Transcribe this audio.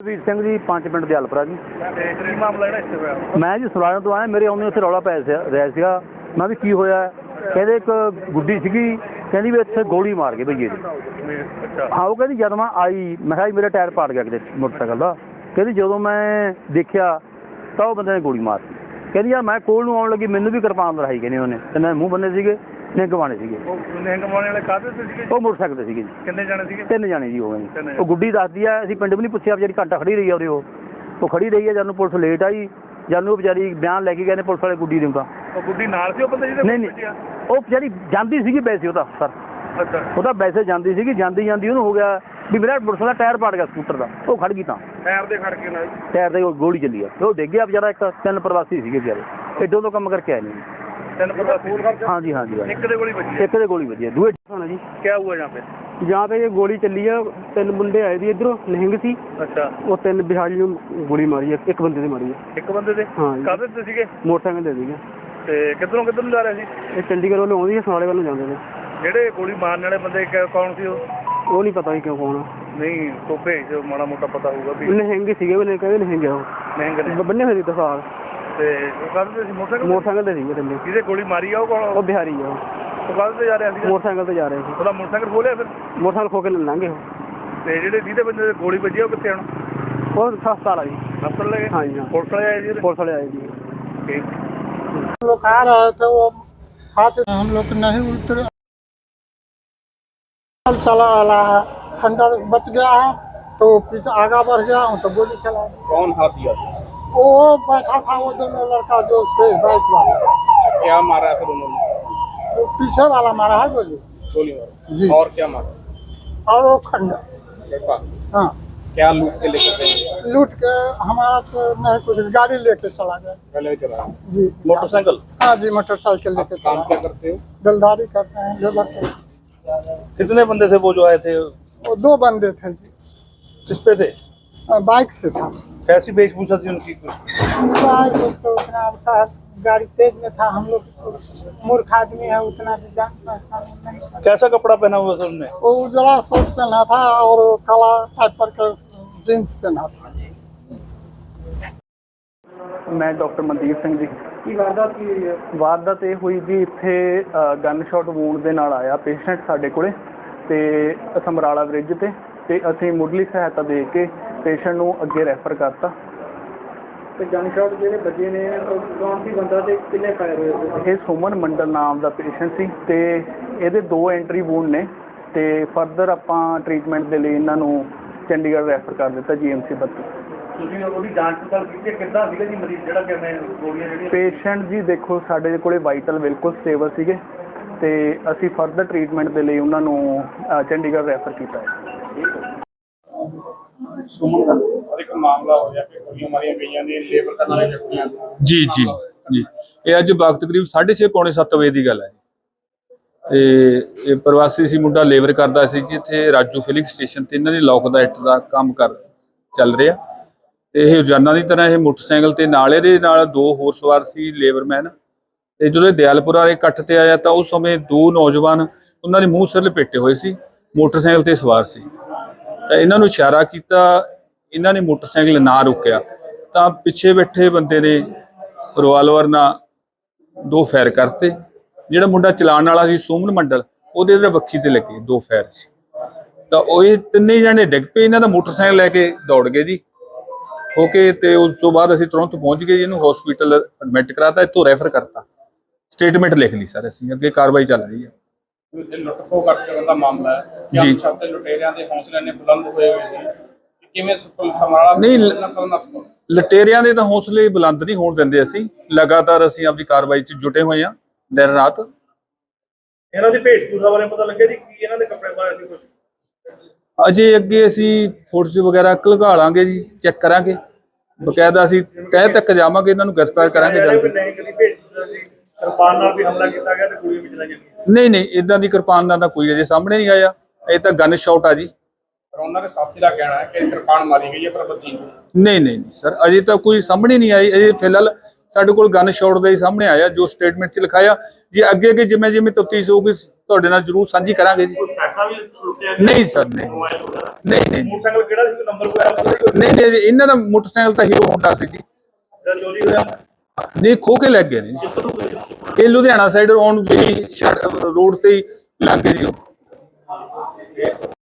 ਵੀਰ ਸਿੰਘ ਜੀ, ਪੰਜ ਪਿੰਡ ਦੇ ਹਲਪਰਾ ਜੀ। ਕੀ ਮਾਮਲਾ ਜਿਹੜਾ ਇੱਥੇ ਹੋਇਆ ਮੈਂ ਜੀ ਸੁਰਾਣਾ ਤੋਂ ਆਇਆ, ਮੇਰੇ ਆਉਂਦੇ ਉੱਥੇ ਰੌਲਾ ਪੈ ਰਿਹਾ ਸੀਗਾ। ਮੈਂ ਵੀ ਕੀ ਹੋਇਆ? ਕਹਿੰਦੇ ਇੱਕ ਗੁੱਡੀ ਸੀਗੀ, ਕਹਿੰਦੀ ਵੀ ਇੱਥੇ ਗੋਲੀ ਮਾਰ ਗਏ ਭਈਏ ਜੀ ਵੀ ਹਾਂ, ਉਹ ਕਹਿੰਦੀ ਜਦ ਮੈਂ ਆਈ, ਮੈਂ ਕਿਹਾ ਜੀ ਮੇਰਾ ਟਾਇਰ ਪਾੜ ਗਿਆ ਕਿਤੇ ਮੋਟਰਸਾਈਕਲ ਦਾ। ਕਹਿੰਦੀ ਜਦੋਂ ਮੈਂ ਦੇਖਿਆ, ਤਾਂ ਉਹ ਬੰਦੇ ਨੇ ਗੋਲੀ ਮਾਰਤੀ ਕਹਿੰਦੀ ਯਾਰ ਮੈਂ ਕੋਲ ਨੂੰ ਆਉਣ ਲੱਗੀ, ਮੈਨੂੰ ਵੀ ਕਿਰਪਾਨ ਲੜਾਈ ਕਹਿੰਦੀ ਉਹਨੇ। ਤੇ ਨਾ ਮੂੰਹ ਬੰਨੇ ਸੀਗੇ। ਨੇ ਸੀਗੇ। ਉਹ ਵਾਲੇ ਕਾਹਦੇ ਤੇ ਸੀਗੇ? ਉਹ ਮੋਟਰਸਾਈਕਲ ਤੇ ਸੀਗੇ ਜੀ। ਕਿੰਨੇ ਜਾਣੇ ਸੀਗੇ? ਤਿੰਨ ਜਾਣੇ ਜੀ ਹੋ ਗਏ ਤਿੰਨ ਜੀ ਜਾਣੇ। ਉਹ ਗੁੱਡੀ ਦੱਸਦੀ ਆ ਅਸੀਂ ਪਿੰਡ ਵੀ ਨਹੀਂ ਪੁੱਛਿਆ ਵਿਚਾਰੀ ਘੰਟਾ ਖੜੀ ਰਹੀ ਆ ਉਰੇ ਉਹ। ਉਹ ਖੜੀ ਰਹੀ ਆ ਜਦ ਨੂੰ ਪੁਲਿਸ ਲੇਟ ਆਈ ਜਦ ਨੂੰ ਉਹ ਵਿਚਾਰੀ ਬਿਆਨ ਲੈ ਕੇ ਗਏ ਨੇ ਪੁਲਿਸ ਵਾਲੇ ਗੁੱਡੀ ਦੇ ਤਾਂ ਉਹ ਗੁੱਡੀ ਨਾਲ ਸੀ ਉਹ ਬੰਦੇ ਜਿਹਦੇ ਨਹੀਂ ਨਹੀਂ। ਉਹ ਵਿਚਾਰੀ ਜਾਂਦੀ ਸੀਗੀ ਵੈਸੇ ਉਹਦਾ ਸਰ। ਅੱਛਾ। ਉਹਦਾ ਵੈਸੇ ਜਾਂਦੀ ਸੀਗੀ ਜਾਂਦੀ ਜਾਂਦੀ ਉਹਨੂੰ ਹੋ ਗਿਆ ਵੀ ਮੇਰਾ ਮੋਟਰਸਾਈਕਲ ਦਾ ਟਾਇਰ ਪਾੜ ਗਿਆ ਸਕੂਟਰ ਦਾ ਉਹ ਖੜ ਗਈ ਤਾਂ। ਟਾਇਰ ਦੇ ਖੜ ਕੇ ਨਾਲ ਟਾਇਰ ਤੇ ਉਹ ਗੋਲੀ ਚੱਲੀ ਆ। ਤੇ ਉਹ ਡਿੱਗ ਗਿਆ ਵਿਚਾਰਾ ਇੱਕ ਤਿੰਨ ਪ੍ਰਵਾਸੀ ਸੀਗੇ ਵਿਚਾਰੇ। ਐਡੋਂ ਤੋਂ ਕੰਮ ਕਰਕੇ ਆਏ ਨੇ ਜੀ। ਤਿੰਨ ਪ੍ਰਵਾਸੀ ਹਾਂਜੀ ਹਾਂਜੀ ਹਾਂਜੀ। ਇੱਕ ਦੇ ਗੋਲੀ ਵੱਜੀ। ਇੱਕ ਦੇ ਗੋਲੀ ਵੱਜੀ ਆ, ਦੂਏ ਹਾਂ ਜੀ। ਕਿਆ ਹੁਆ ਜਾਂ पे ਜਾਂ ਤੇ ਇਹ ਗੋਲੀ ਚੱਲੀ ਆ ਤਿੰਨ ਮੁੰਡੇ ਆਏ ਦੀ ਇਧਰੋਂ ਨਿਹੰਗ ਸੀ। ਅੱਛਾ। ਉਹ ਤਿੰਨ ਬਿਹਾਰੀ ਨੂੰ ਗੋਲੀ ਮਾਰੀ ਆ ਇੱਕ ਬੰਦੇ ਤੇ ਮਾਰੀ ਆ। ਇੱਕ ਬੰਦੇ ਦੇ ਹਾਂ ਜੀ। ਕਾਹਦੇ ਤੇ ਸੀਗੇ? ਮੋਟਰਸਾਈਕਲ ਦੇ ਸੀਗੇ। ਤੇ ਕਿੱਧਰੋਂ ਕਿੱਧਰ ਨੂੰ ਜਾ ਰਹੇ ਸੀ? ਇਹ ਚੰਡੀਗੜ੍ਹ ਵੱਲੋਂ ਆਉਂਦੀ ਹੈ ਸਨਾਲੇ ਵੱਲੋਂ ਜਾਂਦੇ ਨੇ। ਜਿਹੜੇ ਗੋਲੀ ਮਾਰਨ ਵਾਲੇ ਬੰਦੇ ਕ- ਕੌਣ ਸੀ ਉਹ? ਉਹ ਨਹੀਂ ਪਤਾ ਸੀ ਕਿਉਂ ਕੌਣ ਆ। ਨਹੀਂ ਤੋਂ ਭੇਜ ਦਿਓ, ਮਾੜਾ ਮੋਟਾ ਪਤਾ ਹੋਊਗਾ ਵੀ। ਨਿਹੰਗ ਸੀਗੇ ਉਹਨੇ ਕਹਿੰਦੇ ਨਿਹੰਗ ਆ ਉਹ। ਨੇ। ਬੰਨੇ ਹੋਏ ਸੀ ਤਸਾਰ ਤੇ ਉਹ ਕਾਹਦੇ ਤੇ ਸੀ ਮੋਟਰਸਾਈਕਲ ਤੇ? ਮੋਟਰਸਾਈਕਲ ਤੇ ਸੀਗੇ ਤਿੰਨੇ ਜਿਹਦੇ ਗੋਲੀ ਮਾਰੀ ਆ ਉਹ ਕੌਣ ਉਹ ਬਿਹਾਰੀ ਆ ਉਹ। ਉਹ ਕਾਹਦੇ ਤੇ ਜਾ ਰਿਹਾ ਸੀ ਮੋਟਰਸਾਈਕਲ ਤੇ ਜਾ ਰਹੇ ਸੀ ਉਹਦਾ ਮੋਟਰਸਾਈਕਲ ਖੋਲਿਆ ਫਿਰ ਮੋਟਰਸਾਈਕਲ ਖੋ ਕੇ ਲੰਘੇ ਉਹ ਤੇ ਜਿਹੜੇ ਜਿਹਦੇ ਬੰਦੇ ਦੇ ਗੋਲੀ ਵੱਜੀ ਆ ਉਹ ਕਿੱਥੇ ਹੁਣ ਉਹ ਹਸਪਤਾਲ ਆ ਜੀ ਹਸਪਤਾਲ ਲੈ ਗਏ ਹਾਂ ਜੀ ਹਾਂ ਪੁਲਿਸ ਵਾਲੇ ਆਏ ਜੀ ਉਹਦੇ? ਪੁਲਿਸ ਵਾਲੇ ਆਏ ਜੀ ਠੀਕ हम लोग आ रहे थे वो हाथ हम लोग नहीं उतरे चला वाला है खंडर बच गया है तो पीछे आगा बढ़ गया हूँ तो गोली चला दी। कौन हाथी वो बैठा था वो दोनों लड़का जो से बाइक वाला क्या मारा फिर उन्होंने? पीछे वाला मारा है गोली गोली मारा। जी। और क्या मारा? और वो लड़का? हाँ। क्या लूट के लेकर गए? लूट के हमारा तो नहीं कुछ गाड़ी लेके चला गया। पहले चला जी। मोटरसाइकिल? हाँ जी मोटरसाइकिल लेके काम चला क्या करते हो? जलदारी करते हैं लेबर के कितने बंदे थे वो जो आए थे? वो दो बंदे थे जी। किस पे थे? हाँ, बाइक से था कैसी वेशभूषा थी उनकी कुछ बाइक तो उतना शायद गाड़ी तेज में था हम लोग तो मूर्ख आदमी है उतना भी जान पहचान नहीं था। कैसा कपड़ा पहना हुआ था उनने वो उजला शर्ट पहना था और वो काला टाइप पर का जींस पहना था ਮੈਂ ਡਾਕਟਰ ਮਨਦੀਪ ਸਿੰਘ ਜੀ ਕੀ ਵਾਰਦਾਤ ਕੀ ਹੋਈ ਹੈ ਵਾਰਦਾਤ ਇਹ ਹੋਈ ਜੀ ਇੱਥੇ ਗਨ ਸ਼ਾਟ ਵੂਨ ਦੇ ਨਾਲ ਆਇਆ ਪੇਸ਼ੈਂਟ ਸਾਡੇ ਕੋਲੇ ਤੇ ਸਮਰਾਲਾ ਬ੍ਰਿਜ ਤੇ ਤੇ ਅਸੀਂ ਮੁੱਢਲੀ ਸਹਾਇਤਾ ਦੇ ਕੇ ਪੇਸ਼ੈਂਟ ਨੂੰ ਅੱਗੇ ਰੈਫਰ ਕਰਤਾ। ਤੇ ਗਨ ਸ਼ਾਟ ਜਿਹੜੇ ਵੱਜੇ ਨੇ ਉਹ ਕੌਣ ਸੀ ਬੰਦਾ ਤੇ ਕਿੰਨੇ ਫਾਇਰ ਹੋਏ ਸੀ? ਇਹ ਸੁਮਨ ਮੰਡਲ ਨਾਮ ਦਾ ਪੇਸ਼ੈਂਟ ਸੀ ਤੇ ਇਹਦੇ ਦੋ ਐਂਟਰੀ ਵੂਨ ਨੇ ਤੇ ਫਰਦਰ ਆਪਾਂ ਟ੍ਰੀਟਮੈਂਟ ਦੇ ਲਈ ਇਹਨਾਂ ਨੂੰ ਚੰਡੀਗੜ੍ਹ ਰੈਫਰ ਕਰ ਦਿੱਤਾ ਜੀਐਮਸੀ 32 ਤੁਸੀਂ ਉਹਦੀ ਜਾਂਚ ਪੜਤਾਲ ਕੀਤੀ ਕਿੱਦਾਂ ਸੀਗਾ ਜੀ ਮਰੀਜ਼ ਜਿਹੜਾ ਕਿਵੇਂ ਗੋਲੀਆਂ ਜਿਹੜੀਆਂ? ਪੇਸ਼ੈਂਟ ਜੀ ਦੇਖੋ ਸਾਡੇ ਕੋਲੇ ਵਾਈਟਲ ਬਿਲਕੁਲ ਸਟੇਬਲ ਸੀਗੇ ਤੇ ਅਸੀਂ ਫਰਦਰ ਟ੍ਰੀਟਮੈਂਟ ਦੇ ਲਈ ਉਹਨਾਂ ਨੂੰ ਚੰਡੀਗੜ੍ਹ ਰੈਫਰ ਕੀਤਾ ਹੈ। ਔਰ ਇੱਕ ਮਾਮਲਾ ਹੋ ਗਿਆ ਕਿ ਗੋਲੀਆਂ ਮਾਰੀਆਂ ਗਈਆਂ ਨੇ ਲੇਬਰ ਕਰਨ ਵਾਲੇ ਵਿਅਕਤੀਆਂ ਜੀ ਜੀ ਜੀ। ਇਹ ਅੱਜ ਵਕਤ ਕਰੀਬ 6:30 ਪੌਣੇ 7 ਵਜੇ ਦੀ ਗੱਲ ਹੈ ਤੇ ਇਹ ਪ੍ਰਵਾਸੀ ਸੀ ਮੁੰਡਾ ਲੇਬਰ ਕਰਦਾ ਸੀ ਜੀ ਇੱਥੇ ਰਾਜੂ ਫਿਲਿੰਗ ਸਟੇਸ਼ਨ ਤੇ। ਇਹਨਾਂ ਦੀ ਲੋਕ ਦਾ ਇੱਟ ਦਾ ਕੰਮ ਕਰ ਚੱਲ ਰਿਹਾ। ਤੇ ਇਹ ਰੋਜ਼ਾਨਾ ਦੀ ਤਰ੍ਹਾਂ ਇਹ ਮੋਟਰਸਾਈਕਲ ਤੇ ਨਾਲ ਇਹਦੇ ਨਾਲ ਦੋ ਹੋਰ ਸਵਾਰ ਸੀ ਲੇਬਰਮੈਨ। ਤੇ ਜਦੋਂ ਇਹ ਦਿਆਲਪੁਰਾ ਵਾਲੇ ਇਕੱਠ ਤੇ ਆਇਆ ਤਾਂ ਉਸ ਸਮੇਂ ਦੋ ਨੌਜਵਾਨ ਉਹਨਾਂ ਦੇ ਮੂੰਹ ਸਿਰ ਲਪੇਟੇ ਹੋਏ ਸੀ। ਮੋਟਰਸਾਈਕਲ ਤੇ ਸਵਾਰ ਸੀ। ਤਾਂ ਇਹਨਾਂ ਨੂੰ ਇਸ਼ਾਰਾ ਕੀਤਾ ਇਹਨਾਂ ਨੇ ਮੋਟਰਸਾਈਕਲ ਨਾ ਰੁਕਿਆ। ਤਾਂ ਪਿੱਛੇ ਬੈਠੇ ਬੰਦੇ ਨੇ ਰਿਵਾਲਵਰ ਨਾਲ ਦੋ ਫਾਇਰ ਕਰਤੇ। ਜਿਹੜਾ ਮੁੰਡਾ ਚਲਾਉਣ ਵਾਲਾ ਸੀ ਸੋਮਨ ਮੰਡਲ ਉਹਦੇ ਤੇ ਵੱਖੀ ਤੇ ਲੱਗੇ ਦੋ ਫਾਇਰ ਸੀ। ਤਾਂ ਉਹ ਇਹ ਤਿੰਨੇ ਜਣੇ ਡਿੱਗ ਪਏ ਇਹਨਾਂ ਦਾ ਮੋਟਰਸਾਈਕਲ ਲੈ ਕੇ ਦੌੜ ਗਏ ਜੀ। ਹੋ ਕੇ ਤੇ ਉਸ ਤੋਂ ਬਾਅਦ ਅਸੀਂ ਤੁਰੰਤ ਪਹੁੰਚ ਗਏ ਜੀ, ਇਹਨੂੰ ਹਸਪੀਟਲ ਐਡਮਿਟ ਕਰਾਤਾ ਇੱਥੋਂ ਰੈਫਰ ਕਰਤਾ। ਸਟੇਟਮੈਂਟ ਲਿਖ ਲਈ ਸਰ ਅਸੀਂ ਅੱਗੇ ਕਾਰਵਾਈ ਚੱਲ ਰਹੀ ਹੈ। ਇਹ ਲੁੱਟਖੋ ਕਰਕੇ ਦਾ ਮਾਮਲਾ ਹੈ। ਕਿ ਜੀ। ਅਨਸ਼ਾਤੇ ਲੁਟੇਰਿਆਂ ਦੇ ਹੌਸਲੇ ਨੇ ਬੁਲੰਦ ਹੋਏ ਹੋਏ ਨੇ ਕਿ ਕਿਵੇਂ ਸਮਰਾਲਾ ਨਹੀਂ, ਲ- ਨਾ ਕਰਨ ਆਪਕੋ ਲਟੇਰਿਆਂ ਦੇ ਤਾਂ ਹੌਸਲੇ ਬੁਲੰਦ ਨਹੀਂ ਹੋਣ ਦਿੰਦੇ ਅਸੀਂ। ਲਗਾਤਾਰ ਅਸੀਂ ਆਪਣੀ ਕਾਰਵਾਈ 'ਚ ਜੁਟੇ ਹੋਏ ਹਾਂ ਦਿਨ ਰਾਤ। ਇਹਨਾਂ ਦੀ ਭੇਟਪੂਰਾ ਬਾਰੇ ਪਤਾ ਲੱਗਿਆ ਜੀ? ਕੀ ਇਹਨਾਂ ਦੇ ਕੱਪੜੇ ਪਾਏ ਸੀ ਕੁਝ ਅਜੇ ਅੱਗੇ ਅਸੀਂ ਫੋਟੋਸ ਵਗੈਰਾ ਘਲਗਾ ਲਾਂਗੇ ਜੀ ਚੈੱਕ ਕਰਾਂਗੇ। ਬਕਾਇਦਾ ਅਸੀਂ ਤਹਿ ਤੱਕ ਜਾਵਾਂਗੇ ਇਹਨਾਂ ਨੂੰ ਗ੍ਰਿਫਤਾਰ ਕਰਾਂਗੇ ਜਲਦ। ਨਹੀਂ ਕਦੀ ਜੀ ਨਾਲ ਵੀ ਹਮਲਾ ਕੀਤਾ ਗਿਆ ਤੇ ਗੋਲੀਆਂ ਵੀ ਚਲਾਈਆਂ ਗਈਆਂ ਨਹੀਂ ਨਹੀਂ ਇਦਾਂ ਦੀ ਕਿਰਪਾਨ ਦਾ ਤਾਂ ਕੋਈ ਅਜੇ ਸਾਹਮਣੇ ਨਹੀਂ ਆਇਆ। ਇਹ ਤਾਂ ਗਨ ਸ਼ਾਟ ਆ ਜੀ। ਪਰ ਉਹਨਾਂ ਦੇ ਸਾਥੀ ਦਾ ਕਹਿਣਾ ਹੈ ਕਿ ਕਿਰਪਾਨ ਮਾਰੀ ਗਈ ਹੈ ਪਰ ਬੱਚੀ ਨਹੀਂ ਨਹੀਂ ਨਹੀਂ ਸਰ ਅਜੇ ਤਾਂ ਕੋਈ ਸਾਹਮਣੇ ਨਹੀਂ ਆਈ। ਅਜੇ ਫਿਲਹਾਲ ਸਾਡੇ ਕੋਲ ਗਨ ਸ਼ਾਟ ਦਾ ਹੀ ਸਾਹਮਣੇ ਆਇਆ ਜੋ ਸਟੇਟਮੈਂਟ 'ਚ ਲਿਖਾਇਆ। ਜੇ ਅੱਗੇ ਅੱਗੇ ਜਿਵੇਂ ਜਿਵੇਂ ਤਫਤੀਸ਼ ਹੋਊਗੀ ਤੁਹਾਡੇ ਨਾਲ ਜ਼ਰੂਰ ਸਾਂਝੀ ਕਰਾਂਗੇ ਜੀ। ਪੈਸਾ ਵੀ ਲੁੱਟਿਆ ਗਿਆ? ਨਹੀਂ ਸਰ ਨਹੀਂ। ਨਹੀਂ ਨਹੀਂ। ਮੋਟਰਸਾਈਕਲ ਕਿਹੜਾ ਸੀ? ਨੰਬਰ ਪਤਾ ਨਹੀਂ ਨਹੀਂ ਇਹਨਾਂ ਦਾ ਮੋਟਰਸਾਈਕਲ ਤਾਂ ਹੀਰੋ ਹੋਂਡਾ ਸੀ ਜੀ ਚੋਰੀ ਹੋਇਆ? ਜੀ ਖੋ ਕੇ ਲੈ ਗਏ ਨੇ ਜੀ। ਇਹ ਲੁਧਿਆਣਾ ਸਾਈਡ ਆਉਣ ਰੋਡ ਤੇ ਹੀ ਲੱਗ ਗਏ ਜੀ ਉਹ